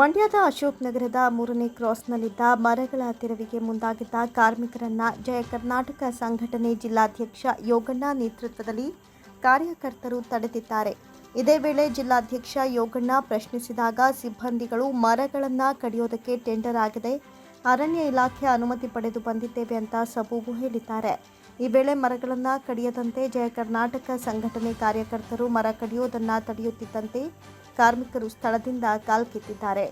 ಮಂಡ್ಯದ ಅಶೋಕ್ ನಗರದ ಮೂರನೇ ಕ್ರಾಸ್ನಲ್ಲಿದ್ದ ಮರಗಳ ತೆರವಿಗೆ ಮುಂದಾಗಿದ್ದ ಕಾರ್ಮಿಕರನ್ನ ಜಯ ಕರ್ನಾಟಕ ಸಂಘಟನೆ ಜಿಲ್ಲಾಧ್ಯಕ್ಷ ಯೋಗಣ್ಣ ನೇತೃತ್ವದಲ್ಲಿ ಕಾರ್ಯಕರ್ತರು ತಡೆದಿದ್ದಾರೆ. ಇದೇ ವೇಳೆ ಜಿಲ್ಲಾಧ್ಯಕ್ಷ ಯೋಗಣ್ಣ ಪ್ರಶ್ನಿಸಿದಾಗ ಸಿಬ್ಬಂದಿಗಳು ಮರಗಳನ್ನು ಕಡಿಯೋದಕ್ಕೆ ಟೆಂಡರ್ ಆಗಿದೆ. ಅರಣ್ಯ ಇಲಾಖೆ ಅನುಮತಿ ಪಡೆದು ಬಂದಿದ್ದೇವೆ ಅಂತ ಸಬೂಬು ಹೇಳಿದ್ದಾರೆ. ಈ ವೇಳೆ ಮರಗಳನ್ನು ಕಡಿಯದಂತೆ ಜಯ ಕರ್ನಾಟಕ ಸಂಘಟನೆ ಕಾರ್ಯಕರ್ತರು ಮರ ಕಡಿಯೋದನ್ನ ತಡೆಯುತ್ತಿದ್ದಂತೆ ಕಾರ್ಮಿಕರು ಸ್ಥಳದಿಂದ ಕಾಲ್ಕಿತ್ತಿದ್ದಾರೆ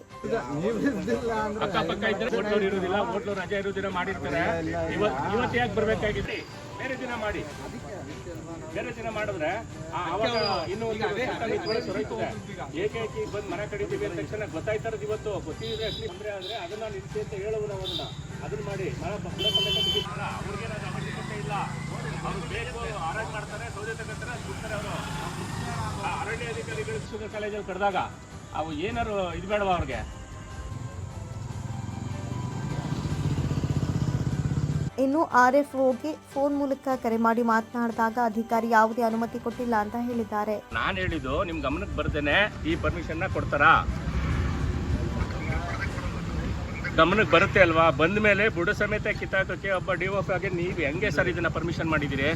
ಮಾಡಿ ಮರ ಇಲ್ಲ. ಅವ್ರು ಬೇಕು ಮಾಡ್ತಾರೆ ಸೌದೆ ತಗೋತಾರೆ ಬಿಡ್ತಾರೆ ಅವರು. ಅರಣ್ಯ ಅಧಿಕಾರಿಗಳು ಶುಗರ್ ಕಾಲೇಜಲ್ಲಿ ಕರೆದಾಗ ಅವು ಏನಾರು ಇದು ಬೇಡವಾ ಅವ್ರಿಗೆ? ಇನ್ನು ಆರ್ ಎಫ್ ಓಗೆ ಫೋನ್ ಮೂಲಕ ಕರೆ ಮಾಡಿ ಮಾತನಾಡಿದಾಗ ಅಧಿಕಾರಿ ಯಾವುದೇ ಅನುಮತಿ ಕೊಟ್ಟಿಲ್ಲ ಅಂತ ಹೇಳಿದ್ದಾರೆ. ನಾನು ಹೇಳಿದ್ದು ನಿಮ್ ಗಮನಕ್ಕೆ ಬರ್ದೇನೆ ಈ ಪರ್ಮಿಷನ್ ಕೊಡ್ತಾರಾ? ಗಮನಕ್ಕೆ ಬರುತ್ತೆ ಅಲ್ವಾ? ಬಂದ ಮೇಲೆ ಬುಡ ಸಮೇತ ಕಿತ್ತಾಕೋಕ್ಕೆ ಒಬ್ಬ ಡಿ ಎಫ್ ಆಗಿ ನೀವು ಹೆಂಗೆ ಸರ್ ಇದನ್ನ ಪರ್ಮಿಷನ್ ಮಾಡಿದ್ದೀರಿ?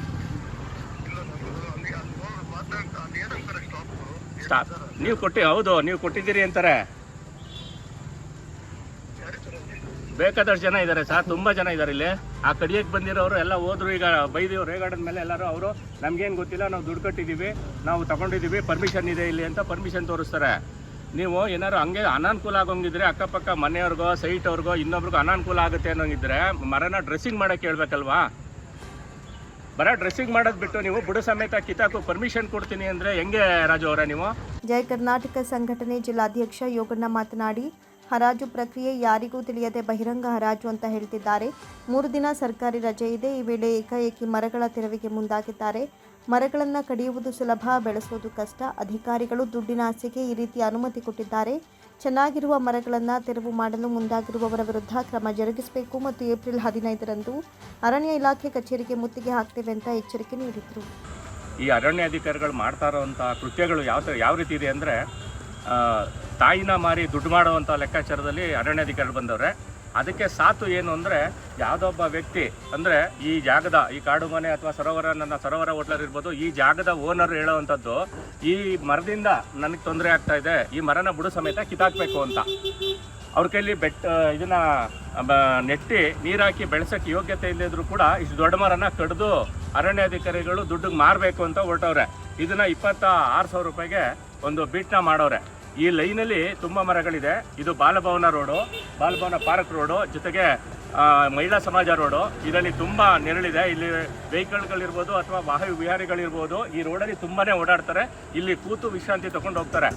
ಸ್ಟಾಪ್ ನೀವು ಕೊಟ್ಟಿ, ಹೌದು, ನೀವು ಕೊಟ್ಟಿದ್ದೀರಿ ಅಂತಾರೆ. ಬೇಕಾದಷ್ಟು ಜನ ಇದ್ದಾರೆ ಸರ್, ತುಂಬಾ ಜನ ಇದ್ದಾರೆ ಇಲ್ಲಿ. ಆ ಕಡಿಯಕ್ಕೆ ಬಂದಿರೋರು ಎಲ್ಲ ಹೋದ್ರು, ಈಗ ಬೈದಿವ್ ರೇಗಾರ್ಡನ್ ಮೇಲೆ ಎಲ್ಲರೂ ಅವರು, ನಮ್ಗೇನು ಗೊತ್ತಿಲ್ಲ, ನಾವು ದುಡ್ಡು ಕಟ್ಟಿದ್ದೀವಿ, ನಾವು ತಗೊಂಡಿದ್ದೀವಿ ಪರ್ಮಿಷನ್ ಇದೆ ಇಲ್ಲಿ ಅಂತ ಪರ್ಮಿಷನ್ ತೋರಿಸ್ತಾರೆ. ನೀವು ಏನಾದ್ರು ಹಂಗೆ ಅನಾನುಕೂಲ ಆಗೋಂಗಿದ್ರೆ ಅಕ್ಕಪಕ್ಕ ಮನೆಯವ್ರಿಗೋ ಸೈಟ್ ಅವ್ರಿಗೋ ಇನ್ನೊಬ್ರಿಗೋ ಅನಾನುಕೂಲ ಆಗುತ್ತೆ ಅನ್ನೋಂಗಿದ್ರೆ ಮರನ ಡ್ರೆಸ್ಸಿಂಗ್ ಮಾಡಕ್ಕೆ ಹೇಳ್ಬೇಕಲ್ವಾ? ಬರ ಡ್ರೆಸ್ಸಿಂಗ್ ಮಾಡೋದು ಬಿಟ್ಟು ನೀವು ಬುಡ ಸಮೇತ ಕಿತಾಕು ಪರ್ಮಿಷನ್ ಕೊಡ್ತೀನಿ ಅಂದ್ರೆ ಹೆಂಗೆ ರಾಜು ಅವರ ನೀವು? ಜಯ ಕರ್ನಾಟಕ ಸಂಘಟನೆ ಜಿಲ್ಲಾಧ್ಯಕ್ಷ ಯೋಗಣ್ಣ ಮಾತನಾಡಿ, ಹರಾಜು ಪ್ರಕ್ರಿಯೆ ಯಾರಿಗೂ ತಿಳಿಯದೆ ಬಹಿರಂಗ ಹರಾಜು ಅಂತ ಹೇಳ್ತಿದ್ದಾರೆ. ಮೂರು ದಿನ ಸರ್ಕಾರಿ ರಜೆ ಇದೆ. ಈ ವೇಳೆ ಏಕಾಏಕಿ ಮರಗಳ ತೆರವಿಗೆ ಮುಂದಾಗಿದ್ದಾರೆ. ಮರಗಳನ್ನು ಕಡಿಯುವುದು ಸುಲಭ ಬೆಳೆಸುವುದು ಕಷ್ಟ. ಅಧಿಕಾರಿಗಳು ದುಡ್ಡಿನ ಆಸೆಗೆ ಈ ರೀತಿ ಅನುಮತಿ ಕೊಟ್ಟಿದ್ದಾರೆ. ಚೆನ್ನಾಗಿರುವ ಮರಗಳನ್ನು ತೆರವು ಮಾಡಲು ಮುಂದಾಗಿರುವವರ ವಿರುದ್ಧ ಕ್ರಮ ಜರುಗಿಸಬೇಕು ಮತ್ತು ಏಪ್ರಿಲ್ ಹದಿನೈದರಂದು ಅರಣ್ಯ ಇಲಾಖೆ ಕಚೇರಿಗೆ ಮುತ್ತಿಗೆ ಹಾಕ್ತೇವೆ ಅಂತ ಎಚ್ಚರಿಕೆ ನೀಡಿದರು. ಈ ಅರಣ್ಯ ಅಧಿಕಾರಿಗಳು ಮಾಡ್ತಾ ಇರೋವಂಥ ಕೃತ್ಯಗಳು ಯಾವ ಯಾವ ರೀತಿ ಇದೆ ಅಂದರೆ ತಾಯಿನ ಮಾರಿ ದುಡ್ಡು ಮಾಡುವಂಥ ಲೆಕ್ಕಾಚಾರದಲ್ಲಿ ಅರಣ್ಯಾಧಿಕಾರಿಗಳು ಬಂದವ್ರೆ. ಅದಕ್ಕೆ ಸಾತು ಏನು ಅಂದರೆ ಯಾವುದೊಬ್ಬ ವ್ಯಕ್ತಿ, ಅಂದರೆ ಈ ಜಾಗದ, ಈ ಕಾಡು ಮನೆ ಅಥವಾ ಸರೋವರ, ನನ್ನ ಸರೋವರ ಹೋಟ್ಲರ್ ಇರ್ಬೋದು, ಈ ಜಾಗದ ಓನರ್ ಹೇಳೋವಂಥದ್ದು, ಈ ಮರದಿಂದ ನನಗೆ ತೊಂದರೆ ಆಗ್ತಾ ಇದೆ, ಈ ಮರನ ಬುಡ ಸಮೇತ ಕಿತ್ತಾಕ್ಬೇಕು ಅಂತ. ಅವ್ರ ಕೈಲಿ ಬೆಟ್ಟ ಇದನ್ನ ನೆಟ್ಟಿ ನೀರಾಕಿ ಬೆಳೆಸಕ್ಕೆ ಯೋಗ್ಯತೆ ಇಲ್ಲದಿದ್ರು ಕೂಡ ಇಷ್ಟು ದೊಡ್ಡ ಮರನ ಕಡಿದು ಅರಣ್ಯಾಧಿಕಾರಿಗಳು ದುಡ್ಡಿಗೆ ಮಾರಬೇಕು ಅಂತ ಹೊರಟವ್ರೆ. ಇದನ್ನ ಇಪ್ಪತ್ತ ಆರು ಸಾವಿರ ರೂಪಾಯಿಗೆ ಒಂದು ಬೀಟ್ನ ಮಾಡವ್ರೆ ಈ ಲೈನಲ್ಲಿ ತುಂಬ ಮರಗಳಿದೆ. ಇದು Bal Bhavan road, Bal Bhavan park road, ಜೊತೆಗೆ ಮಹಿಳಾ ಸಮಾಜ ರೋಡು. ಇದರಲ್ಲಿ ತುಂಬ ನೆರಳಿದೆ. ಇಲ್ಲಿ ವೆಹಿಕಲ್ಗಳಿರ್ಬೋದು ಅಥವಾ ವಾಹನ ವಿಹಾರಿಗಳಿರ್ಬೋದು, ಈ ರೋಡಲ್ಲಿ ತುಂಬಾನೇ ಓಡಾಡ್ತಾರೆ. ಇಲ್ಲಿ ಕೂತು ವಿಶ್ರಾಂತಿ ತಗೊಂಡು ಹೋಗ್ತಾರೆ.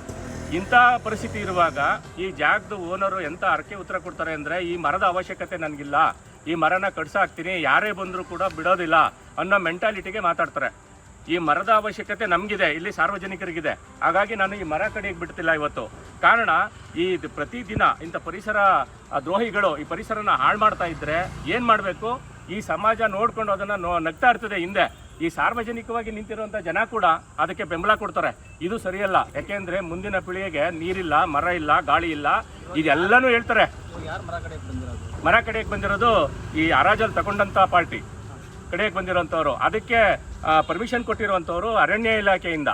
ಇಂಥ ಪರಿಸ್ಥಿತಿ ಇರುವಾಗ ಈ ಜಾಗದ ಓನರು ಎಂತ ಅರ್ಕೆ ಉತ್ತರ ಕೊಡ್ತಾರೆ ಅಂದರೆ, ಈ ಮರದ ಅವಶ್ಯಕತೆ ನನಗಿಲ್ಲ. ಈ ಮರನ ಕಡ್ಸಾಕ್ತೀನಿ. ಯಾರೇ ಬಂದರೂ ಕೂಡ ಬಿಡೋದಿಲ್ಲ ಅನ್ನೋ ಮೆಂಟಾಲಿಟಿಗೆ ಮಾತಾಡ್ತಾರೆ. ಈ ಮರದ ಅವಶ್ಯಕತೆ ನಮಗಿದೆ ಇಲ್ಲಿ ಸಾರ್ವಜನಿಕರಿಗಿದೆ. ಹಾಗಾಗಿ ನಾನು ಈ ಮರ ಕಡಿಯಕ್ಕೆ ಬಿಡ್ತಿಲ್ಲ ಇವತ್ತು. ಕಾರಣ ಈ ಪ್ರತಿದಿನ ಇಂಥ ಪರಿಸರ ದ್ರೋಹಿಗಳು ಈ ಪರಿಸರನ ಹಾಳು ಮಾಡ್ತಾ ಇದ್ರೆ ಏನು ಮಾಡಬೇಕು? ಈ ಸಮಾಜ ನೋಡ್ಕೊಂಡು ಅದನ್ನ ನೋ ನಗ್ತಾ ಇರ್ತದೆ ಹಿಂದೆ. ಈ ಸಾರ್ವಜನಿಕವಾಗಿ ನಿಂತಿರುವಂಥ ಜನ ಕೂಡ ಅದಕ್ಕೆ ಬೆಂಬಲ ಕೊಡ್ತಾರೆ. ಇದು ಸರಿಯಲ್ಲ. ಯಾಕೆಂದ್ರೆ ಮುಂದಿನ ಪೀಳಿಗೆಗೆ ನೀರಿಲ್ಲ ಮರ ಇಲ್ಲ ಗಾಳಿ ಇಲ್ಲ. ಇದೆಲ್ಲನೂ ಹೇಳ್ತಾರೆ. ಮರ ಕಡೆಗೆ ಬಂದಿರೋದು? ಈ ಹರಾಜಲ್ಲಿ ತಗೊಂಡಂತ ಪಾರ್ಟಿ. ಕಡೆಗೆ ಬಂದಿರೋಂಥವ್ರು ಅದಕ್ಕೆ ಪರ್ಮಿಷನ್ ಕೊಟ್ಟಿರುವಂಥವ್ರು ಅರಣ್ಯ ಇಲಾಖೆಯಿಂದ.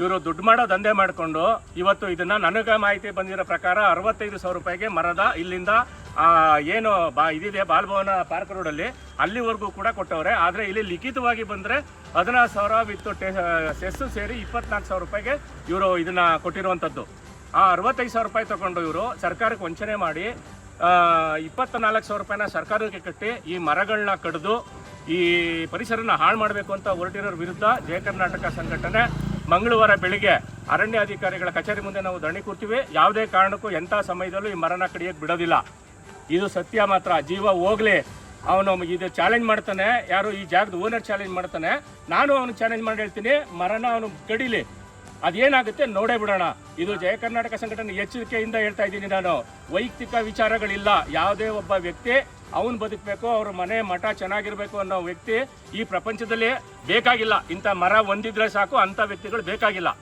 ಇವರು ದುಡ್ಡು ಮಾಡೋ ದಂಧೆ ಮಾಡಿಕೊಂಡು ಇವತ್ತು ಇದನ್ನ ನನಗೆ ಮಾಹಿತಿ ಬಂದಿರೋ ಪ್ರಕಾರ ಅರವತ್ತೈದು ಸಾವಿರ ರೂಪಾಯಿಗೆ ಮರದ ಇಲ್ಲಿಂದ ಏನು ಬಾ, ಇದಿದೆ ಬಾಲ್ಭವನ ಪಾರ್ಕ್ ರೋಡಲ್ಲಿ ಅಲ್ಲಿವರೆಗೂ ಕೂಡ ಕೊಟ್ಟವ್ರೆ. ಆದರೆ ಇಲ್ಲಿ ಲಿಖಿತವಾಗಿ ಬಂದರೆ ಹದಿನಾರು ಸಾವಿರ ವಿತ್ ಸೆಸ್ಸು ಸೇರಿ ಇಪ್ಪತ್ನಾಲ್ಕು ಸಾವಿರ ರೂಪಾಯಿಗೆ ಇವರು ಇದನ್ನ ಕೊಟ್ಟಿರುವಂಥದ್ದು. ಆ ಅರವತ್ತೈದು ಸಾವಿರ ರೂಪಾಯಿ ತಗೊಂಡು ಇವರು ಸರ್ಕಾರಕ್ಕೆ ವಂಚನೆ ಮಾಡಿ ಇಪ್ಪತ್ತ ನಾಲ್ಕು ಸಾವಿರ ರೂಪಾಯಿನ ಸರ್ಕಾರಕ್ಕೆ ಕಟ್ಟಿ ಈ ಮರಗಳನ್ನ ಕಡಿದು ಈ ಪರಿಸರನ ಹಾಳು ಮಾಡಬೇಕು ಅಂತ ಹೊರಟಿರೋರ ವಿರುದ್ಧ ಜಯ ಕರ್ನಾಟಕ ಸಂಘಟನೆ ಮಂಗಳವಾರ ಬೆಳಿಗ್ಗೆ ಅರಣ್ಯ ಅಧಿಕಾರಿಗಳ ಕಚೇರಿ ಮುಂದೆ ನಾವು ಧರಣಿ ಕೂರ್ತೀವಿ. ಯಾವುದೇ ಕಾರಣಕ್ಕೂ ಎಂಥ ಸಮಯದಲ್ಲೂ ಈ ಮರನ ಕಡಿಯೋಕ್ಕೆ ಬಿಡೋದಿಲ್ಲ. ಇದು ಸತ್ಯ ಮಾತ್ರ. ಜೀವ ಹೋಗ್ಲಿ. ಅವನು ಇದು ಚಾಲೆಂಜ್ ಮಾಡ್ತಾನೆ. ಯಾರು ಈ ಜಾಗದ ಓನರ್ ಚಾಲೆಂಜ್ ಮಾಡ್ತಾನೆ. ನಾನು ಅವನು ಚಾಲೆಂಜ್ ಮಾಡಿ ಹೇಳ್ತೀನಿ. ಮರನ ಅವನು ಕಡಿಲಿ. ಅದೇನಾಗುತ್ತೆ ನೋಡೇ ಬಿಡೋಣ. ಇದು ಜಯ ಕರ್ನಾಟಕ ಸಂಘಟನೆ ಎಚ್ಚರಿಕೆಯಿಂದ ಹೇಳ್ತಾ ಇದ್ದೀನಿ ನಾನು. ವೈಯಕ್ತಿಕ ವಿಚಾರಗಳಿಲ್ಲ. ಯಾವುದೇ ಒಬ್ಬ ವ್ಯಕ್ತಿ ಅವನು ಬದುಕಬೇಕು, ಅವ್ರ ಮನೆ ಮಠ ಚೆನ್ನಾಗಿರಬೇಕು ಅನ್ನೋ ವ್ಯಕ್ತಿ ಈ ಪ್ರಪಂಚದಲ್ಲಿ ಬೇಕಾಗಿಲ್ಲ. ಇಂಥ ಮರ ಹೊಂದಿದ್ರೆ ಸಾಕು, ಅಂಥ ವ್ಯಕ್ತಿಗಳು ಬೇಕಾಗಿಲ್ಲ.